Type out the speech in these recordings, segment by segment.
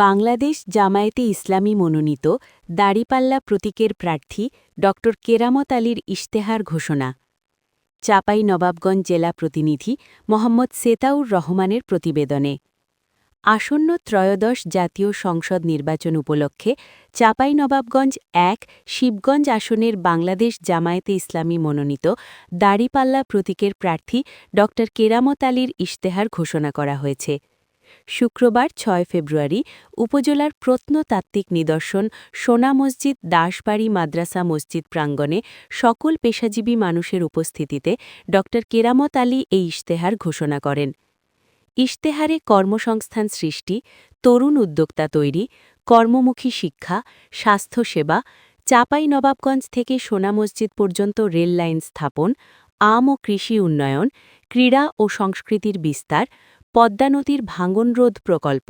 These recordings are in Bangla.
বাংলাদেশ জামায়াতে ইসলামী মনোনীত দাড়িপাল্লা প্রতীকের প্রার্থী ড. কেরামত আলীর ইশতেহার ঘোষণা। চাপাই নবাবগঞ্জ জেলা প্রতিনিধি মোহাম্মদ সেতাউর রহমানের প্রতিবেদনে। আসন্ন ত্রয়োদশ জাতীয় সংসদ নির্বাচন উপলক্ষে চাঁপাইনবাবগঞ্জ এক, শিবগঞ্জ আসনের বাংলাদেশ জামায়াতে ইসলামী মনোনীত দাড়িপাল্লা প্রতীকের প্রার্থী ড. কেরামত আলীর ইশতেহার ঘোষণা করা হয়েছে। শুক্রবার ছয় ফেব্রুয়ারি উপজেলার প্রত্নতাত্ত্বিক নিদর্শন সোনা মসজিদ দাসবাড়ি মাদ্রাসা মসজিদ প্রাঙ্গণে সকল পেশাজীবী মানুষের উপস্থিতিতে ড. কেরামত আলী এই ইশতেহার ঘোষণা করেন। ইশতেহারে কর্মসংস্থান সৃষ্টি, তরুণ উদ্যোক্তা তৈরি, কর্মমুখী শিক্ষা, স্বাস্থ্যসেবা চাপাই নবাবগঞ্জ থেকে সোনা মসজিদ পর্যন্ত রেল লাইন স্থাপন, আম ও কৃষি উন্নয়ন, ক্রীড়া ও সংস্কৃতির বিস্তার পদ্মা নদীর ভাঙনরোধ প্রকল্প,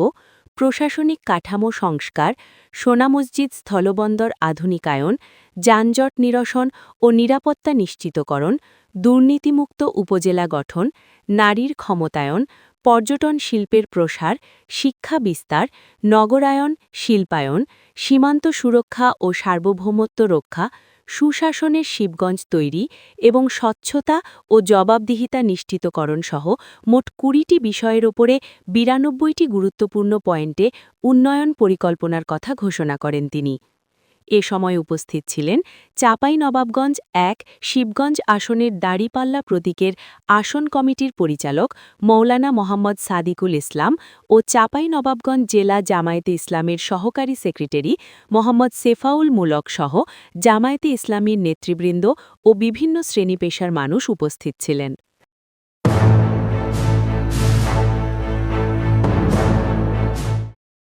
প্রশাসনিক কাঠামো সংস্কার, সোনা মসজিদ স্থলবন্দর আধুনিকায়ন, যানজট নিরসন ও নিরাপত্তা নিশ্চিতকরণ, দুর্নীতিমুক্ত উপজেলা গঠন, নারীর ক্ষমতায়ন, পর্যটন শিল্পের প্রসার, শিক্ষা বিস্তার, নগরায়ন, শিল্পায়ন, সীমান্ত সুরক্ষা ও সার্বভৌমত্ব রক্ষা সুশাসনের শিবগঞ্জ তৈরি এবং স্বচ্ছতা ও জবাবদিহিতা নিশ্চিতকরণ সহ মোট কুড়িটি বিষয়ের ওপরে বিরানব্বইটি গুরুত্বপূর্ণ পয়েন্টে উন্নয়ন পরিকল্পনার কথা ঘোষণা করেন তিনি। এ সময় উপস্থিত ছিলেন চাপাই নবাবগঞ্জ এক, শিবগঞ্জ আসনের দাড়িপাল্লা প্রতীকের আসন কমিটির পরিচালক মৌলানা মোহাম্মদ সাদিকুল ইসলাম ও চাপাই নবাবগঞ্জ জেলা জামায়াতে ইসলামের সহকারী সেক্রেটারি মোহাম্মদ সেফাউল মুলক সহ জামায়াতে ইসলামীর নেতৃবৃন্দ ও বিভিন্ন শ্রেণি পেশার মানুষ উপস্থিত ছিলেন।